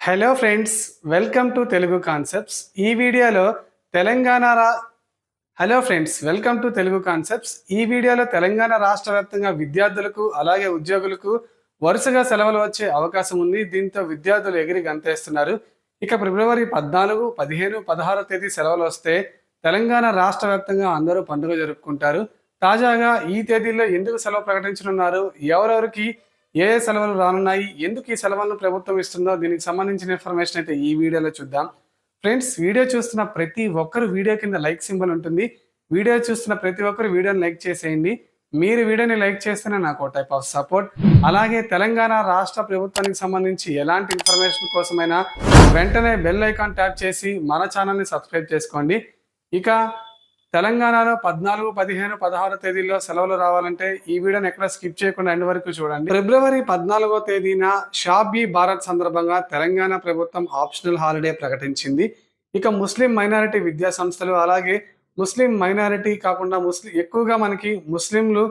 Hello friends welcome to Telugu concepts ఈ వీడియోలో తెలంగాణ రా hello friends welcome to Telugu concepts ఈ వీడియోలో తెలంగాణ రాష్ట్ర వ్యాప్తంగా విద్యార్థులకు అలాగే ఉద్యోగులకు వరుసగా సెలవులు వచ్చే అవకాశం ఉంది. దీంతో విద్యార్థులు ఎగిరి గంతేస్తున్నారు. ఇక ఫిబ్రవరి పద్నాలుగు పదిహేను పదహారో తేదీ సెలవులు వస్తే తెలంగాణ రాష్ట్ర వ్యాప్తంగా అందరూ పండుగ జరుపుకుంటారు. తాజాగా ఈ తేదీల్లో ఎందుకు సెలవు ప్రకటించనున్నారు? ఎవరెవరికి ఏ ఏ సెలవులు రానున్నాయి? ఎందుకు ఈ సెలవులను ప్రభుత్వం ఇస్తుందో? దీనికి సంబంధించిన ఇన్ఫర్మేషన్ అయితే ఈ వీడియోలో చూద్దాం. ఫ్రెండ్స్ వీడియో చూస్తున్న ప్రతి ఒక్కరు వీడియో కింద లైక్ సింబల్ ఉంటుంది. వీడియో చూస్తున్న ప్రతి ఒక్కరు వీడియోని లైక్ చేసేయండి. మీరు వీడియోని లైక్ చేస్తేనే నాకు టైప్ ఆఫ్ సపోర్ట్ అలాగే తెలంగాణ రాష్ట్ర ప్రభుత్వానికి సంబంధించి ఎలాంటి ఇన్ఫర్మేషన్ కోసమైనా వెంటనే బెల్ ఐకాన్ ట్యాప్ చేసి మన ఛానల్ని సబ్స్క్రైబ్ చేసుకోండి. ఇక తెలంగాణలో పద్నాలుగు పదిహేను పదహారు తేదీల్లో సెలవులు రావాలంటే ఈ వీడియోని ఎక్కడ స్కిప్ చేయకుండా ఎండ్ వరకు చూడండి. ఫిబ్రవరి పద్నాలుగో తేదీన షాబీ భారత్ సందర్భంగా తెలంగాణ ప్రభుత్వం ఆప్షనల్ హాలిడే ప్రకటించింది. ఇక ముస్లిం మైనారిటీ విద్యా సంస్థలు అలాగే ముస్లిం మైనారిటీ కాకుండా ముస్లిం ఎక్కువగా మనకి ముస్లింలు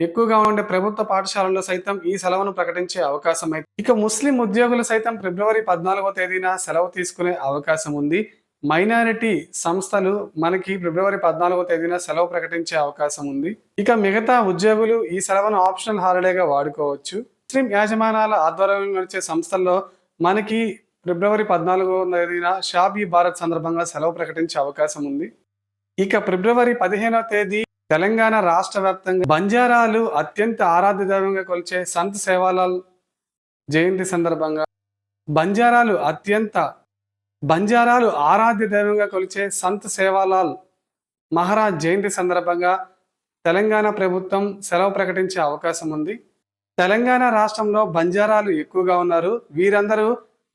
ఎక్కువగా ఉండే ప్రభుత్వ పాఠశాలల్లో సైతం ఈ సెలవును ప్రకటించే అవకాశం అయితే ఇక ముస్లిం ఉద్యోగులు సైతం ఫిబ్రవరి పద్నాలుగో తేదీన సెలవు తీసుకునే అవకాశం ఉంది. మైనారిటీ సంస్థలు మనకి ఫిబ్రవరి పద్నాలుగో తేదీన సెలవు ప్రకటించే అవకాశం ఉంది. ఇక మిగతా ఉద్యోగులు ఈ సెలవును ఆప్షనల్ హాలిడేగా వాడుకోవచ్చు. ముస్లిం యాజమానాల ఆధ్వర్యంలో నడిచే సంస్థల్లో మనకి ఫిబ్రవరి పద్నాలుగో తేదీన షాబీ భారత్ సందర్భంగా సెలవు ప్రకటించే అవకాశం ఉంది. ఇక ఫిబ్రవరి పదిహేనో తేదీ తెలంగాణ రాష్ట్ర వ్యాప్తంగా బంజారాలు అత్యంత ఆరాధ్య దైవంగా కొలిచే సంత్ సేవాలాల్ జయంతి సందర్భంగా బంజారాలు అత్యంత బంజారాలు ఆరాధ్య దైవంగా కొలిచే సంత్ సేవాలాల్ మహారాజ్ జయంతి సందర్భంగా తెలంగాణ ప్రభుత్వం సెలవు ప్రకటించే అవకాశం ఉంది. తెలంగాణ రాష్ట్రంలో బంజారాలు ఎక్కువగా ఉన్నారు. వీరందరూ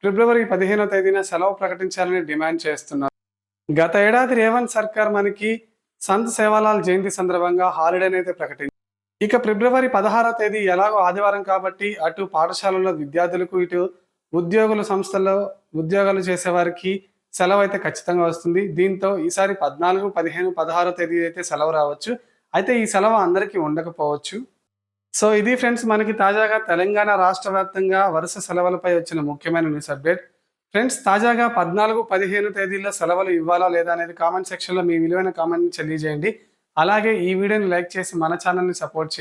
ఫిబ్రవరి పదిహేనో తేదీన సెలవు ప్రకటించాలని డిమాండ్ చేస్తున్నారు. గత ఏడాది రేవంత్ సర్కార్ మనకి సంత్ సేవాలాల్ జయంతి సందర్భంగా హాలిడేని అయితే ఇక ఫిబ్రవరి పదహారో తేదీ ఎలాగో ఆదివారం కాబట్టి అటు పాఠశాలలో విద్యార్థులకు ఇటు ఉద్యోగుల సంస్థల్లో ఉద్యోగాలు చేసేవారికి సెలవు అయితే ఖచ్చితంగా వస్తుంది. దీంతో ఈసారి పద్నాలుగు పదిహేను పదహారో తేదీ అయితే సెలవు రావచ్చు. అయితే ఈ సెలవు అందరికీ ఉండకపోవచ్చు. సో ఇది ఫ్రెండ్స్ మనకి తాజాగా తెలంగాణ రాష్ట్ర వ్యాప్తంగా వరుస సెలవులపై వచ్చిన ముఖ్యమైన న్యూస్ అప్డేట్. ఫ్రెండ్స్ తాజాగా పద్నాలుగు పదిహేను తేదీల్లో సెలవులు ఇవ్వాలా లేదా అనేది కామెంట్ సెక్షన్లో మీ విలువైన కామెంట్ని తెలియజేయండి. అలాగే ఈ వీడియోని లైక్ చేసి మన ఛానల్ని సపోర్ట్ చేయండి.